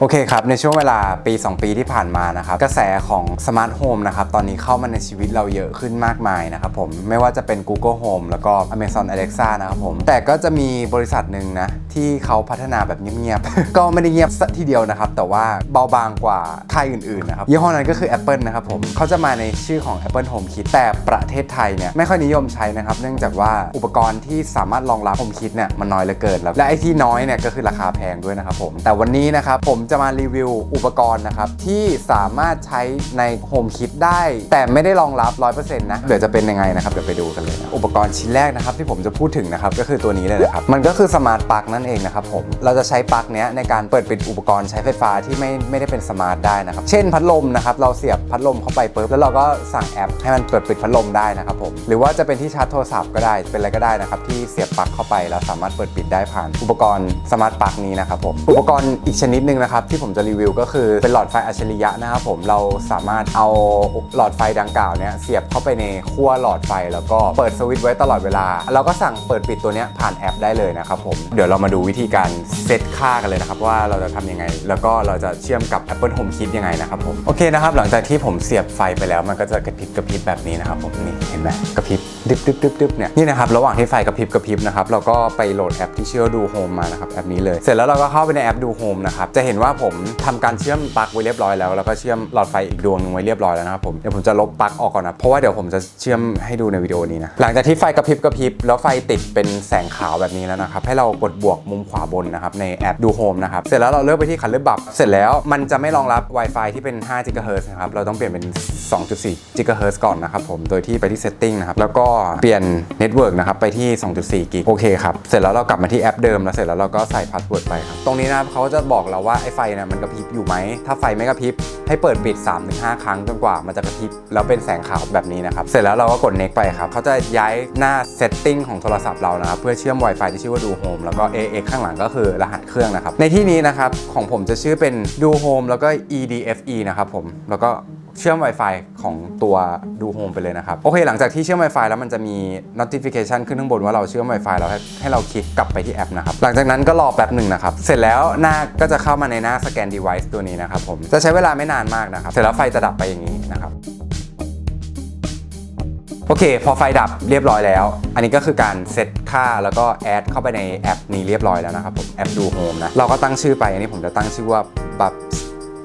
โอเคครับ ในช่วงเวลาปี 2 ปีที่ผ่านมานะครับกระแสของสมาร์ทโฮมนะครับตอนนี้เข้ามาในชีวิตเราเยอะขึ้นมากมายนะครับผมไม่ว่าจะเป็น Google Home แล้วก็ Amazon Alexa นะครับผมแต่ก็จะมีบริษัทหนึ่งนะที่เขาพัฒนาแบบเงียบๆ ก็ไม่ได้เงียบซะทีเดียวนะครับ แต่ว่าเบาบางกว่าค่ายอื่นๆนะครับยี่ห้อนั้นก็คือ Apple นะครับผมเขาจะมาในชื่อของ Apple Home Kit แต่ประเทศไทยเนี่ยไม่ค่อยนิยมใช้นะครับ เนื่องจากว่าอุปกรณ์ที่สามารถรองรับ Home Kit เนี่ยมันน้อยเหลือเกินแล้วและไอ้ที่น้อยเนี่ยก็คือราคาแพงด้วยนะครับผมแต่วันนี้นะครับผมจะมารีวิวอุปกรณ์นะครับ ที่สามารถใช้ใน Home Kit ได้ แต่ไม่ได้รองรับ 100%นะเดี๋ยวจะเป็นยังไงนะครับ เดี๋ยวไปดูกันเลยนะอุปกรณ์ชิ้นแรกนะครับ ที่ผมจะพูดถึงนะครับ ก็คือตัวนี้เลยนะครับ มันก็คือสมาร์ทปลั๊กนั่นเองนะครับผมเราจะใช้ปลั๊กเนี้ยในการเปิดปิดอุปกรณ์ใช้ไฟฟ้าที่ไม่ไม่ได้เป็นสมาร์ทได้นะครับเช่นพัดลมนะครับเราเสียบพัดลมเข้าไปปุ๊บแล้วเราก็สั่งแอปให้มันเปิดปิดพัดลมได้นะครับผมหรือว่าจะเป็นที่ชาร์จโทรศัพท์ก็ได้เป็นอะไรก็ได้นะครับที่เสียบปลั๊กเข้าไปแล้วสามารถเปิดปิดได้ผ่าน อุปกรณ์สมาร์ทปลั๊กนี้นะครับผมอุปกรณ์อีกชนิดหนึ่งนะครับที่ผมจะรีวิวก็คือเป็นหลอดไฟอัจฉริยะนะครับผมเราสามารถเอาหลอดไฟดังกล่าวเนี้ยเสียบเข้าไปในขั้วหลอดไฟแล้วก็เปิดสวิตช์ไว้ตลอดเวลา เราก็สั่งเปิดปิดตัวเนี้ยผ่านแอปได้เลยนะครับผมเดี๋ยวเรามาดูวิธีการเซตค่ากันเลยนะครับว่าเราจะทำยังไง แล้วก็เราจะเชื่อมกับ Apple Home Kit ยังไงนะครับผมโอเคนะครับหลังจากที่ผมเสียบไฟไปแล้วมันก็จะกระพริบกระพริบแบบนี้นะครับผมนี่เห็นไหมกระพริบ ดึบดึบดึบดึบเนี่ยนี่นะครับระหว่างที่ไฟกระพริบกระพริบนะครับเราก็ไปโหลดแอปที่ชื่อดูโฮมมานะครับแอปนี้เลยเสร็จแล้วเราก็เข้าไปในแอปดูโฮมนะครับจะเห็นว่าผมทำการเชื่อมปลั๊กไว้เรียบร้อยแล้วแล้วก็เชื่อมหลอดไฟอีกดวงหนึงไว้เรียบร้อยแล้วนะครับผมเดี๋ยวผมจะลบปลั๊กออกก่อนนะเพราะว่าเดี๋ยวผมจะเชื่อมให้ดูในวิดีโอนี้นะหลังจากที่ไฟกระพริบกระพริบแล้วไฟติดเป็นแสงขาวแบบนี้แล้วนะครับให้เรากดบวกมุมขวาบนนะครับในแอปดูโฮมนะครับเสร็จแล้วเราเลือกไปที่คันเลือกบับเสร็จแล้วมันจะไม่รองรับ Wi-Fi ที่เป็น5 GHz นะครับเราต้องเปลี่ยนเป็น 2.4 GHz ก่อนนะครับผมโดยที่ไปที่ setting นะครับแล้วก็เปลี่ยน network นะครับไปที่ 2.4 กิกโอเคครับ เสร็จแล้วเรากลับมาที่แอปเดิมแล้วเสร็จแล้วเราก็ใส่พาสเวิร์ดไปครับ ตรงนี้นะครับเขาจะบอกเราว่าไอ้ไฟเนี่ยมันกระพริบอยู่ไหม ถ้าไฟไม่กระพริบให้เปิดปิด 3-5 ครั้งจนกว่ามันจะกระพริบแล้วเป็นแสงขาวแบบนี้นะครับ เสร็จแล้วเราก็กด next ไปครับเขาจะย้ายหน้า setting ของโทรศัพท์เรานะครับเพื่อเชื่อม Wi-Fi ที่ชื่อว่าดูโฮมแล้วก็ AX ข้างหลังก็คือรหัสเครื่องนะครับในที่นี้นะครับของผมจะชื่อเป็นดูโฮมแล้วก็ EDFE นะครับผมแล้วก็ เชื่อม Wi-Fi ของตัวดูโฮมไปเลยนะครับ โอเค หลังจากที่เชื่อม Wi-Fi แล้วมันจะมี notification ขึ้นข้างบนว่าเราเชื่อม Wi-Fi แล้วให้ให้เราคลิกกลับไปที่แอปนะครับ หลังจากนั้นก็รอแป๊บหนึ่งนะครับ เสร็จแล้วหน้าก็จะเข้ามาในหน้าสแกน device ตัวนี้นะครับผม จะใช้เวลาไม่นานมากนะครับ เสร็จแล้วไฟจะดับไปอย่างนี้นะครับโอเค พอไฟดับเรียบร้อยแล้ว อันนี้ก็คือการเซตค่าแล้วก็แอดเข้าไปในแอปนี้เรียบร้อยแล้วนะครับผมแอปดูโฮมนะ เราก็ตั้งชื่อไป อันนี้ผมจะตั้งชื่อว่า Bubs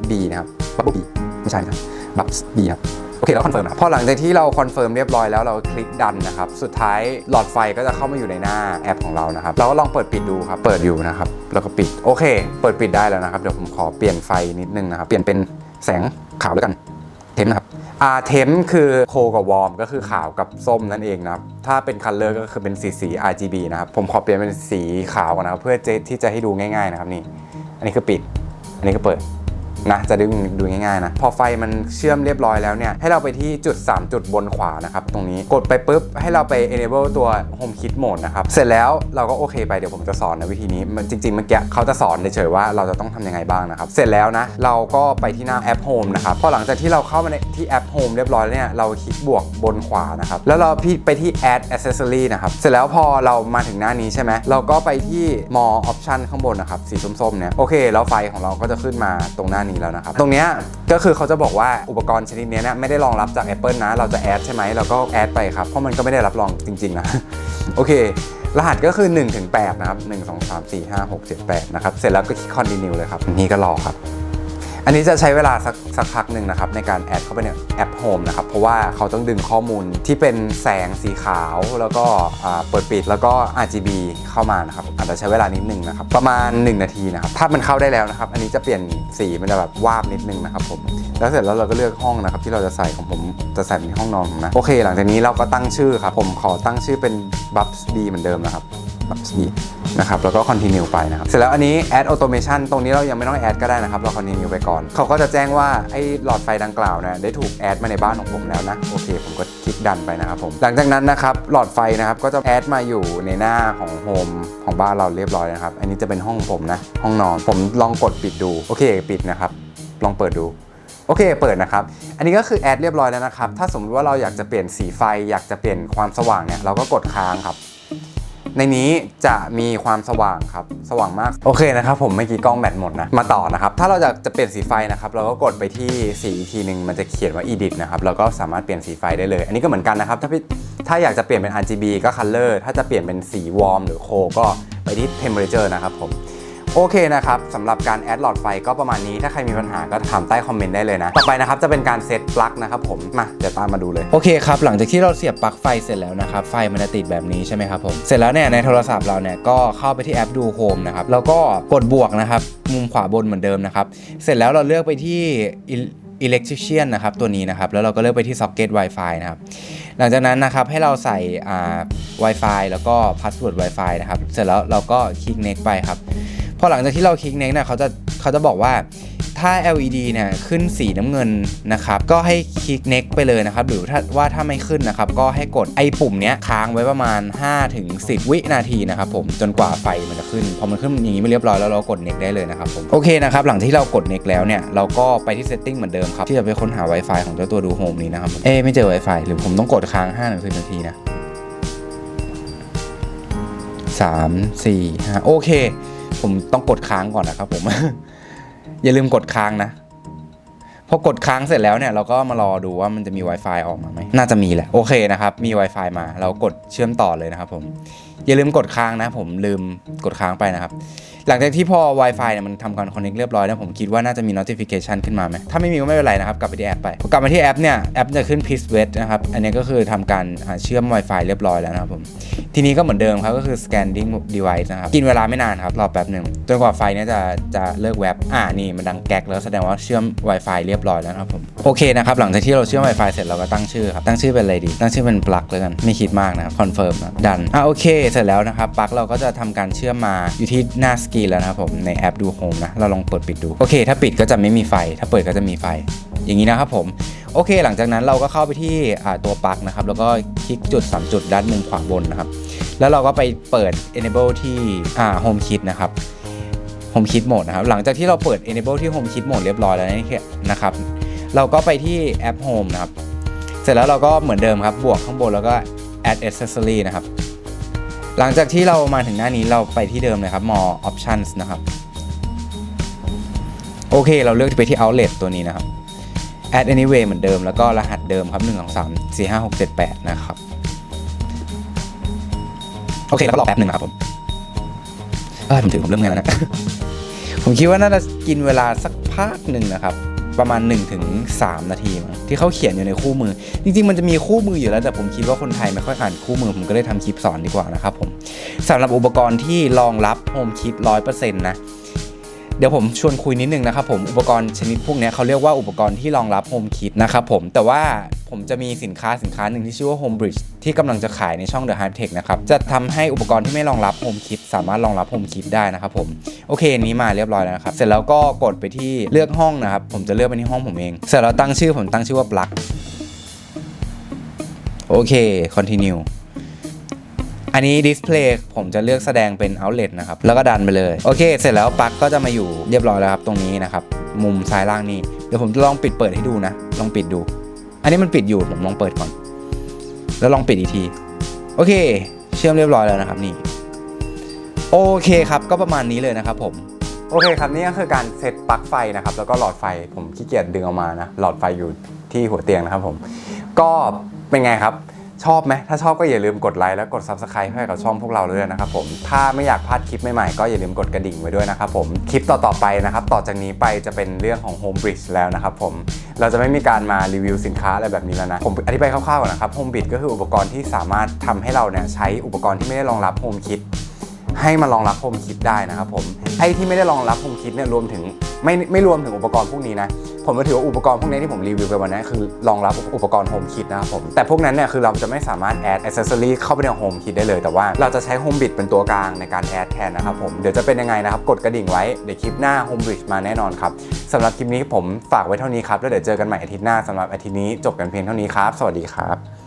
B นะครับ Bubble B ไม่ใช่นะ Bubs B ครับโอเคแล้วคอนเฟิร์มนะครับพอหลังจากที่เราคอนเฟิร์มเรียบร้อยแล้วเราคลิกดันนะครับ สุดท้ายหลอดไฟก็จะเข้ามาอยู่ในหน้าแอปของเรานะครับ เราก็ลองเปิดปิดดูครับ เปิดอยู่นะครับ แล้วก็ปิด โอเค เปิดปิดได้แล้วนะครับ เดี๋ยวผมขอเปลี่ยนไฟนิดนึงนะครับ เปลี่ยนเป็นแสงขาวแล้วกัน เทมนะครับอ่าเทมคือโคกับวอร์มก็คือขาวกับส้มนั่นเองนะครับ ถ้าเป็นคัลเลอร์ก็คือเป็นสีสี RGB นะครับ ผมขอเปลี่ยนเป็นสีขาวก่อนนะครับ เพื่อที่จะให้ดูง่ายๆนะครับนี่ อันนี้คือปิด อันนี้ก็เปิด นะจะดูดูง่ายๆนะพอไฟมันเชื่อมเรียบร้อยแล้วเนี่ยให้เราไปที่จุด 3 จุดบนขวานะครับตรงนี้กดไปปุ๊บให้เราไป enable ตัว home kit mode นะครับเสร็จแล้วเราก็โอเคไปเดี๋ยวผมจะสอนในวิธีนี้มันจริงๆเมื่อกี้เขาจะสอนเฉยๆว่าเราจะต้องทำยังไงบ้างนะครับเสร็จแล้วนะเราก็ไปที่หน้าแอป home นะครับพอหลังจากที่เราเข้ามาในที่แอป home เรียบร้อยแล้วเนี่ยเราคลิกบวกบนขวานะครับแล้วเราไปที่ add accessory นะครับเสร็จแล้วพอเรามาถึงหน้านี้ใช่ไหมเราก็ไปที่ more option ข้างบนนะครับสีส้มๆเนี่ยโอเคแล้วไฟของเราก็จะขึ้นมาตรงหน้านี้แล้วนะครับ ตรงเนี้ยก็คือเขาจะบอกว่าอุปกรณ์ชนิดเนี้ยเนี่ยไม่ได้รองรับจาก Apple นะ เราจะแอดใช่ไหมเราก็แอดไปครับ เพราะมันก็ไม่ได้รับรองจริง ๆ นะ โอเค รหัสก็คือ1ถึง8นะครับ 1 2 3 4 5 6 7 8 นะครับ เสร็จแล้วก็คลิก continue เลยครับ นี่ก็รอครับ อันนี้จะใช้เวลาสักสักพักหนึ่งนะครับในการแอดเข้าไปในแอป Home นะครับเพราะว่าเขาต้องดึงข้อมูลที่เป็นแสงสีขาวแล้วก็เปิดปิดแล้วก็ RGB เข้ามานะครับอาจจะใช้เวลานิดนึงนะครับประมาณ 1 นาทีนะครับถ้ามันเข้าได้แล้วนะครับ อันนี้จะเปลี่ยนสีมันจะแบบวาบนิดนึงนะครับผมแล้วเสร็จแล้วเราก็เลือกห้องนะครับที่เราจะใส่ของผมจะใส่เป็นห้องนอนผมนะโอเค หลังจากนี้เราก็ตั้งชื่อครับผมขอตั้งชื่อเป็น Bubs B เหมือนเดิมนะครับ Bubs B นะครับแล้วก็ continue ไปนะครับเสร็จแล้วอันนี้ add automation ตรงนี้เรายังไม่ต้อง add ก็ได้นะครับเรา continue ไปก่อน เขาก็จะแจ้งว่าไอ้หลอดไฟดังกล่าวนะได้ถูก add มาในบ้านของผมแล้วนะโอเค ผมก็คลิกดันไปนะครับผมหลังจากนั้นนะครับหลอดไฟนะครับก็จะ add มาอยู่ในหน้าของโฮมของบ้านเราเรียบร้อยนะครับอันนี้จะเป็นห้องผมนะห้องนอนผมลองกดปิดดูโอเคปิดนะครับลองเปิดดูโอเค เปิดนะครับ อันนี้ก็คือแอดเรียบร้อยแล้วนะครับ ถ้าสมมติว่าเราอยากจะเปลี่ยนสีไฟ อยากจะเปลี่ยนความสว่างเนี่ย เราก็กดค้างครับ ในนี้จะมีความสว่างครับ สว่างมาก โอเคนะครับผมเมื่อกี้กล้องแบตหมดนะ มาต่อนะครับ ถ้าเราจะจะเปลี่ยนสีไฟนะครับ เราก็กดไปที่สีอีกทีหนึ่งมันจะเขียนว่า edit นะครับ เราก็สามารถเปลี่ยนสีไฟได้เลย อันนี้ก็เหมือนกันนะครับ ถ้าถ้าอยากจะเปลี่ยนเป็น RGB ก็ color ถ้าจะเปลี่ยนเป็นสี warm หรือ cold ก็ไปที่ temperature นะครับผม โอเคนะครับสำหรับการแอดหลอดไฟก็ประมาณนี้ ถ้าใครมีปัญหาก็ถามใต้คอมเมนต์ได้เลยนะ ต่อไปนะครับจะเป็นการเซตปลั๊กนะครับผม มาเดี๋ยวตามมาดูเลย โอเคครับ หลังจากที่เราเสียบปลั๊กไฟเสร็จแล้วนะครับ ไฟมันจะติดแบบนี้ใช่ไหมครับผม เสร็จแล้วเนี่ยในโทรศัพท์เราเนี่ยก็เข้าไปที่แอปดูโฮมนะครับ แล้วก็กดบวกนะครับมุมขวาบนเหมือนเดิมนะครับ เสร็จแล้วเราเลือกไปที่ electrician นะครับตัวนี้นะครับ แล้วเราก็เลือกไปที่ socket Wi-Fi นะครับหลังจากนั้นนะครับให้เราใส่อ่า Wi-Fi แล้วก็ password Wi-Fi นะครับ เสร็จแล้วเราก็คลิก next ไปครับ พอหลังจากที่เราคลิก next เนี่ยเขาจะเขาจะบอกว่าถ้า LED เนี่ยขึ้นสีน้ำเงินนะครับ ก็ให้คลิก next ไปเลยนะครับ หรือถ้าว่าถ้าไม่ขึ้นนะครับ ก็ให้กดไอ้ปุ่มเนี้ยค้างไว้ประมาณ5ถึง10 วินาทีนะครับผมจนกว่าไฟมันจะขึ้น พอมันขึ้นอย่างนี้ไม่เรียบร้อยแล้วเรากด next ได้เลยนะครับผมโอเคนะครับ หลังที่เรากด next แล้วเนี่ย เราก็ไปที่ setting เหมือนเดิมครับ ที่จะไปค้นหา Wi-Fi ของเจ้าตัวดูโฮมนี้นะครับเอ๊ไม่เจอ Wi-Fi หรือผมต้องกดค้าง5ถึง10นาทีนะสามสี่ห้าโอเค ผมต้องกดค้างก่อนนะครับผม อย่าลืมกดค้างนะพอกดค้างเสร็จแล้วเนี่ยเราก็มารอดูว่ามันจะมี Wi-Fi ออกมาไหมน่าจะมีแหละโอเคนะครับ มี Wi-Fi มา เรากดเชื่อมต่อเลยนะครับผม อย่าลืมกดค้างนะ ผมลืมกดค้างไปนะครับ หลังจากที่พอ Wi-Fi เนี่ยมันทำการ connect เรียบร้อยเนี่ยผมคิดว่าน่าจะมี notification ขึ้นมาไหมถ้าไม่มีก็ไม่เป็นไรนะครับ กลับไปที่แอปไปพอกลับมาที่แอปเนี่ยแอปจะขึ้น p i s w e t นะครับ อันนี้ก็คือทำการเชื่อม Wi-Fi เรียบร้อยแล้วนะครับผมทีนี้ก็เหมือนเดิมครับก็คือ scanning device นะครับกินเวลาไม่นานครับรอแป๊บหนึ่งจนกว่าไฟเนี้ยจะจะเลิกแวบอ่านี่มันดังแก๊กแล้วแสดงว่าเชื่อม Wi-Fi เรียบร้อยแล้วนะครับผมโอเคนะครับหลังจากที่เราเชื่อม Wi-Fi เสร็จเราก็ตั้งชื่อครับตั้งชื่อเป็นอะไรดี ตั้งชื่อเป็นปลั๊กเลยกันไม่คิดมากนะครับคอนเฟิร์มนะดันอะโอเคเสร็จแล้วนะครับปลั๊กเราก็จะทำการเชื่อมมาอยู่ที่หน้าสกรีนแล้วนะครับผมในแอปดูโฮมนะเราลองเปิดปิดดูโอเค ถ้าปิดก็จะไม่มีไฟ ถ้าเปิดก็จะมีไฟ อย่างนี้นะครับผมโอเค หลังจากนั้นเราก็เข้าไปที่ตัวปลั๊กนะครับแล้วก็คลิกจุด 3 จุดด้านมุมขวาบนนะครับแล้วเราก็ไปเปิด enable ที่อ่า home kit นะครับ home kit mode นะครับ หลังจากที่เราเปิด enable ที่ home kit mode เรียบร้อยแล้วนี่นะครับ เราก็ไปที่แอป home นะครับ เสร็จแล้วเราก็เหมือนเดิมครับ บวกข้างบนแล้วก็ add accessory นะครับ หลังจากที่เรามาถึงหน้านี้เราไปที่เดิมเลยครับ more options นะครับ โอเค เราเลือกไปที่ outlet ตัวนี้นะครับ add anyway เหมือนเดิมแล้วก็รหัสเดิมครับ 1 2 3 4 5 6 7 8 นะครับ โอเคแล้วก็รอแป๊บหนึ่งนะครับผมเออผมถึงผมเริ่มงานแล้วนะ ผมคิดว่าน่าจะกินเวลาสักพักหนึ่งนะครับ ประมาณ 1-3ถึงนาทีมั้งที่เขาเขียนอยู่ในคู่มือ จริง ๆ มันจะมีคู่มืออยู่แล้ว แต่ผมคิดว่าคนไทยไม่ค่อยอ่านคู่มือ ผมก็เลยทำคลิปสอนดีกว่านะครับผมสำหรับอุปกรณ์ที่รองรับโฮมคิด100%นะ เดี๋ยวผมชวนคุยนิดนึงนะครับผมอุปกรณ์ชนิดพวกนี้เขาเรียกว่าอุปกรณ์ที่รองรับโฮมคิดนะครับผมแต่ว่าผมจะมีสินค้าสินค้าหนึ่งที่ชื่อว่า Home Bridge ที่กำลังจะขายในช่อง The Hype Tech นะครับจะทำให้อุปกรณ์ที่ไม่รองรับโฮมคิดสามารถรองรับโฮมคิดได้นะครับผมโอเคนี้มาเรียบร้อยแล้วนะครับเสร็จแล้วก็กดไปที่เลือกห้องนะครับผมจะเลือกไปที่ห้องผมเองเสร็จแล้วตั้งชื่อผมตั้งชื่อว่า plug โอเค continue อันนี้ display ผมจะเลือกแสดงเป็น outlet นะครับ แล้วก็ดันไปเลย โอเค เสร็จแล้วปลั๊กก็จะมาอยู่เรียบร้อยแล้วครับตรงนี้นะครับ มุมซ้ายล่างนี่เดี๋ยวผมจะลองปิดเปิดให้ดูนะ ลองปิดดู อันนี้มันปิดอยู่ผมลองเปิดก่อน แล้วลองปิดอีกที โอเค เชื่อมเรียบร้อยแล้วนะครับนี่ โอเคครับก็ประมาณนี้เลยนะครับผมโอเคครับนี่ก็คือการเซตปลั๊กไฟนะครับแล้วก็หลอดไฟผมขี้เกียจดึงออกมานะหลอดไฟอยู่ที่หัวเตียงนะครับผม ก็เป็นไงครับ ชอบไหมถ้าชอบก็อย่าลืมกดไลค์และกด Subscribe ให้กับช่องพวกเราด้วยนะครับผมถ้าไม่อยากพลาดคลิปใหม่ๆก็อย่าลืมกดกระดิ่งไว้ด้วยนะครับผมคลิปต่อๆไปนะครับต่อจากนี้ไปจะเป็นเรื่องของ Home Bridge แล้วนะครับผมเราจะไม่มีการมารีวิวสินค้าอะไรแบบนี้แล้วนะผมอธิบายคร่าวๆก่อนนะครับ Home Bridge ก็คืออุปกรณ์ที่สามารถทำให้เราเนี่ยใช้อุปกรณ์ที่ไม่ได้รองรับ Home Kit ให้มารองรับโฮมคิดได้นะครับผมไอ้ที่ไม่ได้รองรับโฮมคิดเนี่ยรวมถึงไม่ไม่รวมถึงอุปกรณ์พวกนี้นะผมก็ถือว่าอุปกรณ์พวกนี้ที่ผมรีวิวไปวันนี้คือรองรับอุปกรณ์โฮมคิดนะครับผมแต่พวกนั้นเนี่ยคือเราจะไม่สามารถแอดอ c เซสซอรี่เข้าไปในโฮมคิดได้เลย แต่ว่าเราจะใช้โฮมบิ t เป็นตัวกลางในการแอดแทนนะครับผมเดี๋ยวจะเป็นยังไงนะครับกดกระดิ่งไว้เดี๋ยวคลิปหน้าโฮมบิดมาแน่นอนครับสำหรับคลิปนี้ผมฝากไว้เท่านี้ครับแล้วเดี๋ยวเจอกันใหม่อาทิตย์หน้าสำหรับอาทิตย์นี้จบกันเพียงเท่านี้ครับ สวัสดีครับ